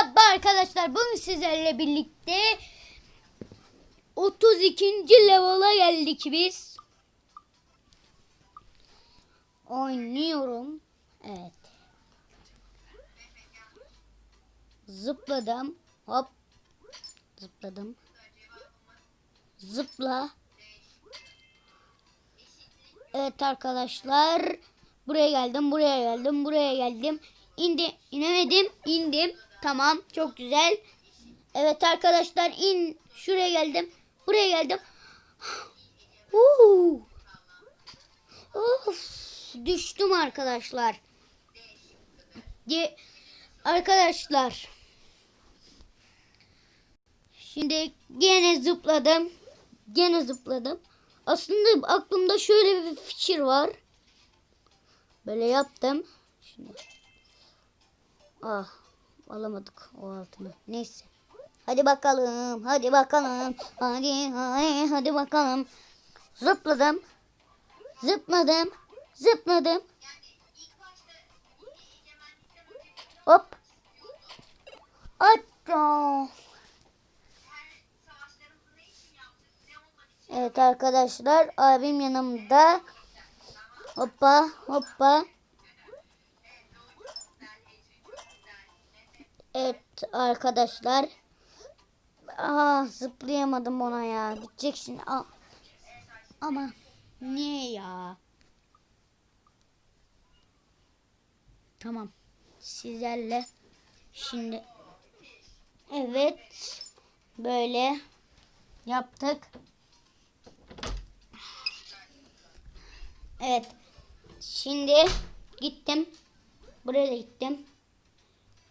Merhaba arkadaşlar. Bugün sizlerle birlikte 32. level'a geldik biz. Oynuyorum. Evet. Zıpladım. Hop. Zıpladım. Zıpla. Evet arkadaşlar. Buraya geldim, buraya geldim, buraya geldim. İndi, inemedim, indim. Tamam, çok güzel. Evet arkadaşlar in. Şuraya geldim, buraya geldim. Uhu. Of, düştüm arkadaşlar. Di arkadaşlar. Şimdi gene zıpladım. Gene zıpladım. Aslında aklımda şöyle bir fikir var. Böyle yaptım. Şimdi. Ah alamadık o altını. Neyse. Hadi bakalım. Hadi bakalım. Hadi hadi, hadi bakalım. Zıpladım. Zıpladım. Zıpladım. Hop. Hatta. Evet arkadaşlar abim yanımda. Hoppa hoppa. Evet arkadaşlar. Aa zıplayamadım ona ya. Gidecek şimdi. Aa. Ama niye ya? Tamam. Sizlerle şimdi evet böyle yaptık. Evet. Şimdi gittim. Buraya da gittim.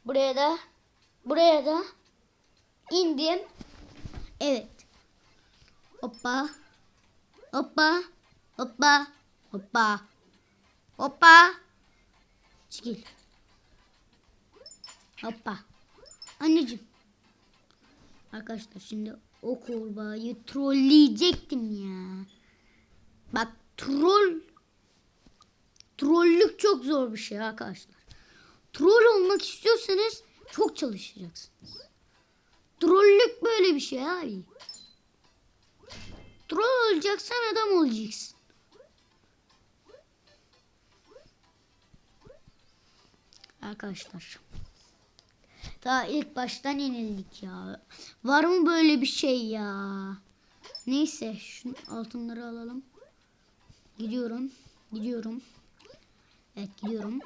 Buraya da buraya da indim. Evet. Hoppa. Hoppa. Hoppa. Hoppa. Hoppa. Çekil. Hoppa. Anneciğim. Arkadaşlar şimdi o kurbağayı trolleyecektim ya. Bak troll trollük çok zor bir şey arkadaşlar. Troll olmak istiyorsanız çok çalışacaksınız. Trollük böyle bir şey abi. Troll olacaksan adam olacaksın. Arkadaşlar. Daha ilk baştan yenildik ya. Var mı böyle bir şey ya? Neyse şu altınları alalım. Gidiyorum. Gidiyorum. Evet gidiyorum.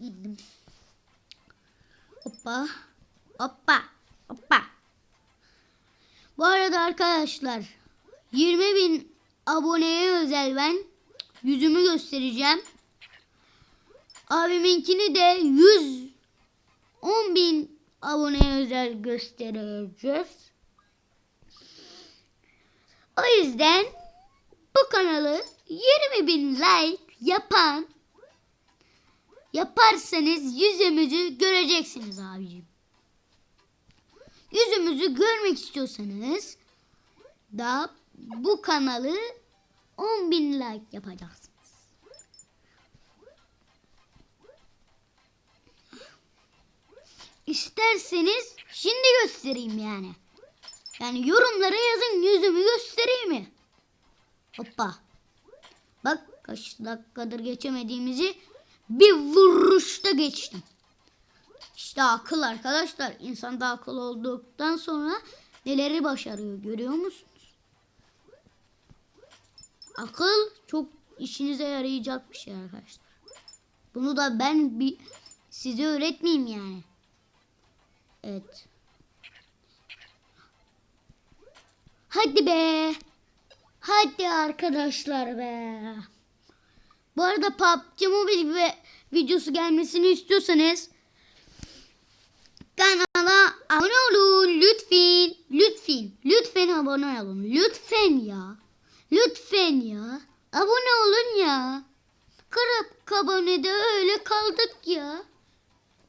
Gittim. Hoppa. Hoppa. Hoppa. Bu arada arkadaşlar 20 bin aboneye özel ben yüzümü göstereceğim. Abiminkini de 100 10 bin aboneye özel göstereceğiz. O yüzden bu kanalı 20 bin like yapan yaparsanız yüzümüzü göreceksiniz abicim. Yüzümüzü görmek istiyorsanız da bu kanalı 10 bin like yapacaksınız. İsterseniz şimdi göstereyim yani. Yani yorumlara yazın yüzümü göstereyim mi? Hoppa. Bak kaç dakikadır geçemediğimizi bir vuruşta geçtim. İşte akıl arkadaşlar. İnsan da akıl olduktan sonra neleri başarıyor görüyor musunuz? Akıl çok işinize yarayacak bir şey arkadaşlar. Bunu da ben bir size öğretmeyeyim yani. Evet. Hadi be. Hadi arkadaşlar be. Bu arada PUBG Mobile ve videosu gelmesini istiyorsanız kanala abone olun lütfen. Lütfen. Lütfen abone olun. Lütfen ya. Lütfen ya. Abone olun ya. Kırıp abonede öyle kaldık ya.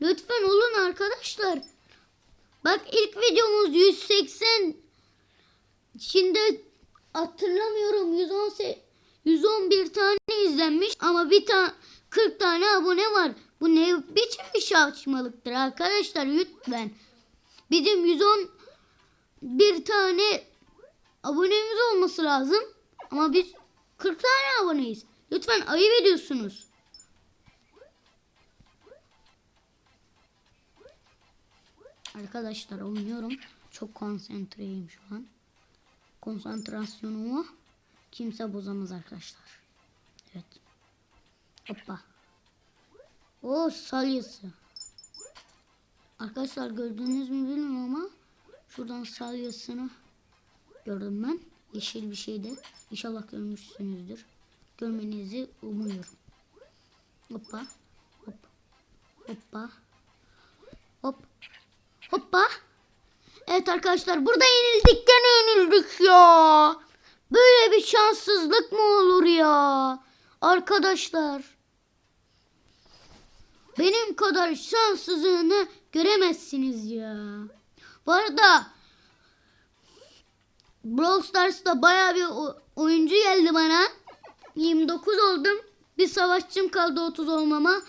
Lütfen olun arkadaşlar. Bak ilk videomuz 180 şimdi hatırlamıyorum 110 111 tane izlenmiş ama bir tane 40 tane abone var. Bu ne biçim bir saçmalıktır arkadaşlar lütfen. Bizim 110 bir tane abonemiz olması lazım. Ama biz 40 tane aboneyiz. Lütfen ayıp ediyorsunuz. Arkadaşlar oynuyorum. Çok konsantreyim şu an. Konsantrasyonumu kimse bozamaz arkadaşlar. Evet. Hoppa. O salyası. Arkadaşlar gördünüz mü bilmiyorum ama şuradan salyasını gördüm ben. Yeşil bir şeydi. İnşallah görmüşsünüzdür. Görmenizi umuyorum. Hoppa. Hop. Hoppa. Hop. Hoppa. Evet arkadaşlar burada yenildik gene yenildik ya. Böyle bir şanssızlık mı olur ya? Arkadaşlar. Benim kadar şanssızlığını göremezsiniz ya. Bu arada Brawl Stars'ta baya bir oyuncu geldi bana. 29 oldum. Bir savaşçım kaldı 30 olmama.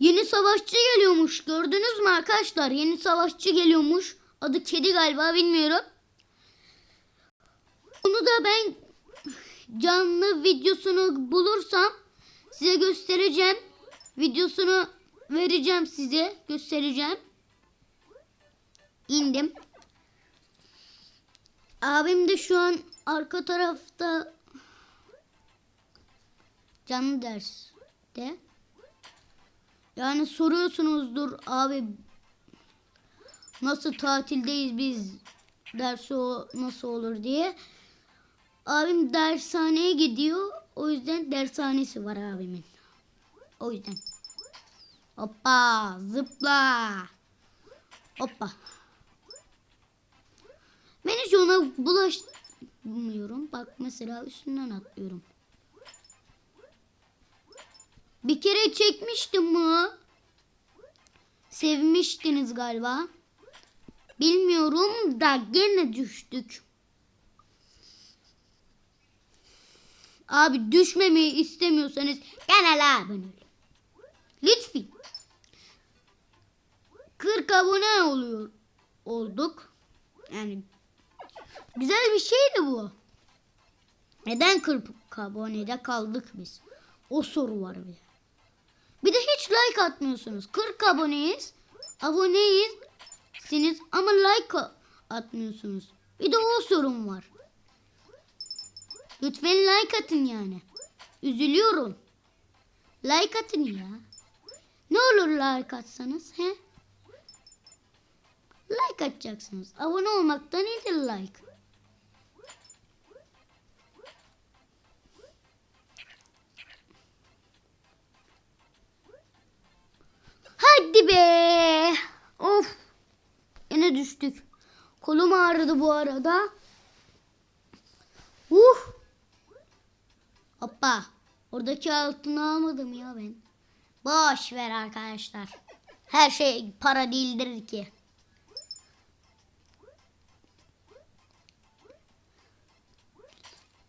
Yeni savaşçı geliyormuş. Gördünüz mü arkadaşlar? Yeni savaşçı geliyormuş. Adı Kedi galiba bilmiyorum. Onu da ben canlı videosunu bulursam size göstereceğim. Videosunu vereceğim size. Göstereceğim. İndim. Abim de şu an arka tarafta canlı derste. Yani soruyorsunuzdur abi nasıl tatildeyiz biz dersi o nasıl olur diye. Abim dershaneye gidiyor. O yüzden dershanesi var abimin. O yüzden. Hoppa zıpla. Hoppa. Ben hiç ona bulaşmıyorum. Bak mesela üstünden atlıyorum. Bir kere çekmiştim mi? Sevmiştiniz galiba. Bilmiyorum da gene düştük. Abi düşmemeyi istemiyorsanız kanala abone olun. Lütfen. 40 abone oluyor olduk. Yani güzel bir şeydi bu. Neden 40 abonede kaldık biz? O soru var bir. Bir de hiç like atmıyorsunuz. 40 aboneyiz. Aboneyiz. Siniz ama like atmıyorsunuz. Bir de o sorun var. Lütfen like atın yani. Üzülüyorum. Like atın ya. Ne olur like atsanız he? Like atacaksınız. Abone olmaktan iyidir like. Hadi be. Of. Yine düştük. Kolum ağrıdı bu arada. Uh. Hoppa. Oradaki altını almadım ya ben. Boş ver arkadaşlar. Her şey para değildir ki.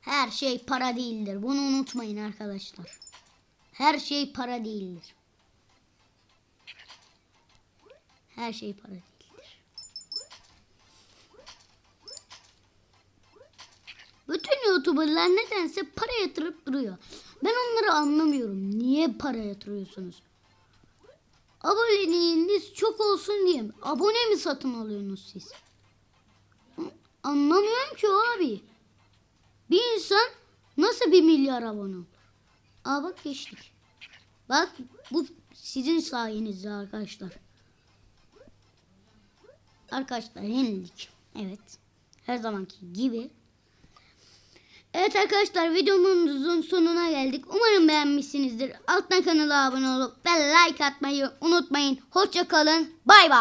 Her şey para değildir. Bunu unutmayın arkadaşlar. Her şey para değildir. Her şey para değildir. Bütün YouTuber'lar nedense para yatırıp duruyor. Ben onları anlamıyorum. Niye para yatırıyorsunuz? Aboneliğiniz çok olsun diye mi? Abone mi satın alıyorsunuz siz? Anlamıyorum ki abi. Bir insan nasıl bir milyar abone olur? Aa bak geçtik. Bak bu sizin sayenizde arkadaşlar. Arkadaşlar yenildik. Evet. Her zamanki gibi. Evet arkadaşlar videomuzun sonuna geldik. Umarım beğenmişsinizdir. Alttan kanala abone olup ve like atmayı unutmayın. Hoşça kalın. Bay bay.